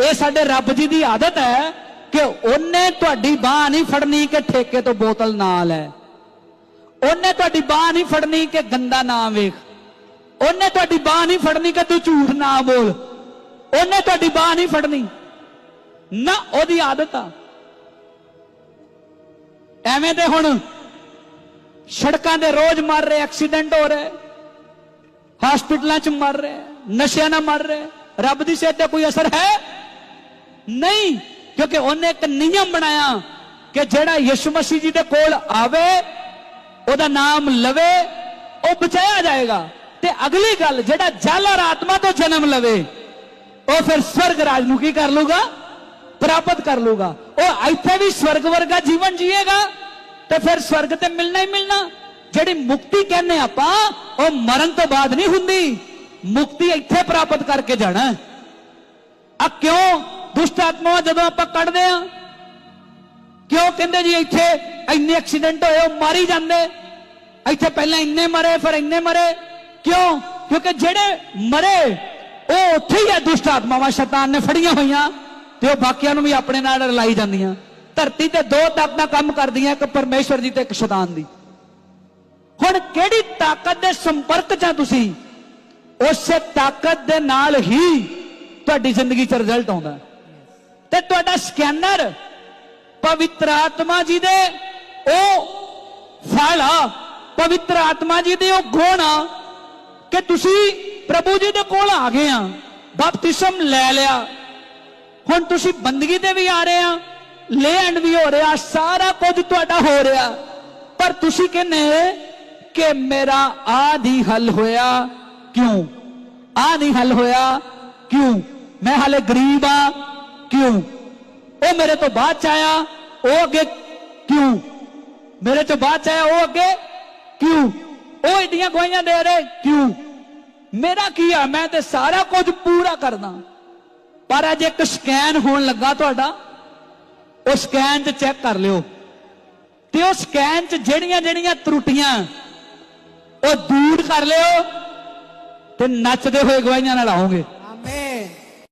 ਇਹ ਸਾਡੇ ਰੱਬ ਜੀ ਦੀ ਆਦਤ ਹੈ ਕਿ ਉਹਨੇ ਤੁਹਾਡੀ ਬਾਹ ਨਹੀਂ ਫੜਨੀ ਕਿ ਠੇਕੇ ਤੋਂ ਬੋਤਲ ਨਾ ਲੈ। ਉਹਨੇ ਤੁਹਾਡੀ ਬਾਹ ਨਹੀਂ ਫੜਨੀ ਕਿ ਗੰਦਾ ਨਾ ਵੇਖ। ਉਹਨੇ ਤੁਹਾਡੀ ਬਾਹ ਨਹੀਂ ਫੜਨੀ ਕਿ ਤੂੰ ਝੂਠ ਨਾ ਬੋਲ। ਉਹਨੇ ਤੁਹਾਡੀ ਬਾਹ ਨਹੀਂ ਫੜਨੀ। ਨਾ ਉਹਦੀ ਆਦਤ ਆ। ਐਵੇਂ ਦੇ ਹੁਣ ਸੜਕਾਂ ਦੇ ਰੋਜ਼ ਮਰ ਰਹੇ, ਐਕਸੀਡੈਂਟ ਹੋ ਰਹੇ, ਹਸਪੀਟਲਾਂ 'ਚ ਮਰ ਰਹੇ, ਨਸ਼ਿਆਂ ਨਾਲ ਮਰ ਰਹੇ, ਰੱਬ ਦੀ ਸਿਹਤ ਤੇ ਕੋਈ ਅਸਰ ਹੈ? ਨਹੀਂ, ਕਿਉਂਕਿ ਉਹਨੇ ਇੱਕ ਨਿਯਮ ਬਣਾਇਆ ਕਿ ਜਿਹੜਾ ਯਿਸੂ ਮਸੀਹ ਜੀ ਦੇ ਕੋਲ ਆਵੇ, ਉਹਦਾ ਨਾਮ ਲਵੇ, ਉਹ ਬਚਾਇਆ ਜਾਏਗਾ। ਤੇ ਅਗਲੀ ਗੱਲ, ਜਿਹੜਾ ਜਲ ਆਤਮਾ ਤੋਂ ਜਨਮ ਲਵੇ, ਉਹ ਫਿਰ ਸਵਰਗ ਰਾਜ ਨੂੰ ਕੀ ਕਰ ਲੂਗਾ ਪ੍ਰਾਪਤ ਕਰ ਲੂਗਾ ਉਹ ਇੱਥੇ ਵੀ ਸਵਰਗ ਵਰਗਾ ਜੀਵਨ ਜੀਏਗਾ, ਤੇ ਫਿਰ ਸਵਰਗ ਤੇ ਮਿਲਣਾ ਹੀ ਮਿਲਣਾ। ਜਿਹੜੀ ਮੁਕਤੀ ਕਹਿੰਦੇ ਆਪਾਂ, ਉਹ ਮਰਨ ਤੋਂ ਬਾਅਦ ਨਹੀਂ ਹੁੰਦੀ। ਮੁਕਤੀ ਇੱਥੇ ਪ੍ਰਾਪਤ ਕਰਕੇ ਜਾਣਾ। ਆ ਕਿਉਂ? ਦੁਸ਼ਟ ਆਤਮਾਵਾਂ ਜਦੋਂ ਆਪਾਂ ਕੱਢਦੇ ਆ ਕਿਉਂ ਕਹਿੰਦੇ ਜੀ ਇੱਥੇ ਇੰਨੇ ਐਕਸੀਡੈਂਟ ਹੋਏ, ਉਹ ਮਾਰੀ ਜਾਂਦੇ। ਇੱਥੇ ਪਹਿਲਾਂ ਇੰਨੇ ਮਰੇ, ਫਿਰ ਇੰਨੇ ਮਰੇ। ਕਿਉਂ? ਕਿਉਂਕਿ ਜਿਹੜੇ ਮਰੇ, ਉਹ ਉੱਥੇ ਹੀ ਹੈ ਦੁਸ਼ਟ ਆਤਮਾਵਾਂ, ਸ਼ੈਤਾਨ ਨੇ ਫੜੀਆਂ ਹੋਈਆਂ ਤੇ ਉਹ ਬਾਕੀਆਂ ਨੂੰ ਵੀ ਆਪਣੇ ਨਾਲ ਰਲਾਈ ਜਾਂਦੀਆਂ। ਧਰਤੀ ਤੇ ਦੋ ਤਾਕਤਾਂ ਕੰਮ ਕਰਦੀਆਂ, ਇੱਕ ਪਰਮੇਸ਼ਵਰ ਦੀ ਤੇ ਇੱਕ ਸ਼ੈਤਾਨ ਦੀ। ਹੁਣ ਕਿਹੜੀ ਤਾਕਤ ਦੇ ਸੰਪਰਕ 'ਚ ਆ ਤੁਸੀਂ? ਉਸੇ ਤਾਕਤ ਦੇ ਨਾਲ ਹੀ ਤੁਹਾਡੀ ਜ਼ਿੰਦਗੀ 'ਚ ਰਿਜ਼ਲਟ ਆਉਂਦਾ। ਤੇ ਤੁਹਾਡਾ ਸਕੈਨਰ ਪਵਿੱਤਰ ਆਤਮਾ ਜੀ ਦੇ ਉਹ ਫਲ ਆ, ਪਵਿੱਤਰ ਆਤਮਾ ਜੀ ਦੇ ਉਹ ਗੁਣ ਆ ਕਿ ਤੁਸੀਂ ਪ੍ਰਭੂ ਜੀ ਦੇ ਕੋਲ ਆ ਗਏ ਆ, ਬਪਤਿਸਮ ਲੈ ਲਿਆ। ਹੁਣ ਤੁਸੀਂ ਬੰਦਗੀ ਤੇ ਵੀ ਆ ਰਹੇ ਆ ਲੈਂਡ ਵੀ ਹੋ ਰਿਹਾ, ਸਾਰਾ ਕੁਝ ਤੁਹਾਡਾ ਹੋ ਰਿਹਾ। ਪਰ ਤੁਸੀਂ ਕਹਿੰਦੇ ਕਿ ਮੇਰਾ ਆ ਨਹੀਂ ਹੱਲ ਹੋਇਆ, ਕਿਉਂ? ਆ ਨਹੀਂ ਹੱਲ ਹੋਇਆ, ਕਿਉਂ? ਮੈਂ ਹਾਲੇ ਗਰੀਬ ਆ ਕਿਉਂ ਉਹ ਮੇਰੇ ਤੋਂ ਬਾਅਦ ਚ ਆਇਆ ਉਹ ਅੱਗੇ ਕਿਉਂ ਮੇਰੇ ਤੋਂ ਬਾਅਦ ਚ ਆਇਆ ਉਹ ਅੱਗੇ ਕਿਉਂ ਉਹ ਏਡੀਆਂ ਗਵਾਈਆਂ ਦੇ ਰਹੇ ਕਿਉਂ ਮੇਰਾ ਕੀ ਆ ਮੈਂ ਤੇ ਸਾਰਾ ਕੁਝ ਪੂਰਾ ਕਰਦਾ ਪਰ ਅੱਜ ਇੱਕ ਸਕੈਨ ਹੋਣ ਲੱਗਾ ਤੁਹਾਡਾ ਉਹ ਸਕੈਨ 'ਚ ਚੈੱਕ ਕਰ ਲਿਓ ਤੇ ਉਹ ਸਕੈਨ 'ਚ ਜਿਹੜੀਆਂ ਜਿਹੜੀਆਂ ਤਰੁੱਟੀਆਂ ਉਹ ਦੂਰ ਕਰ ਲਿਓ ਤੇ ਨੱਚਦੇ ਹੋਏ ਗਵਾਹੀਆਂ ਨਾਲ ਆਓਗੇ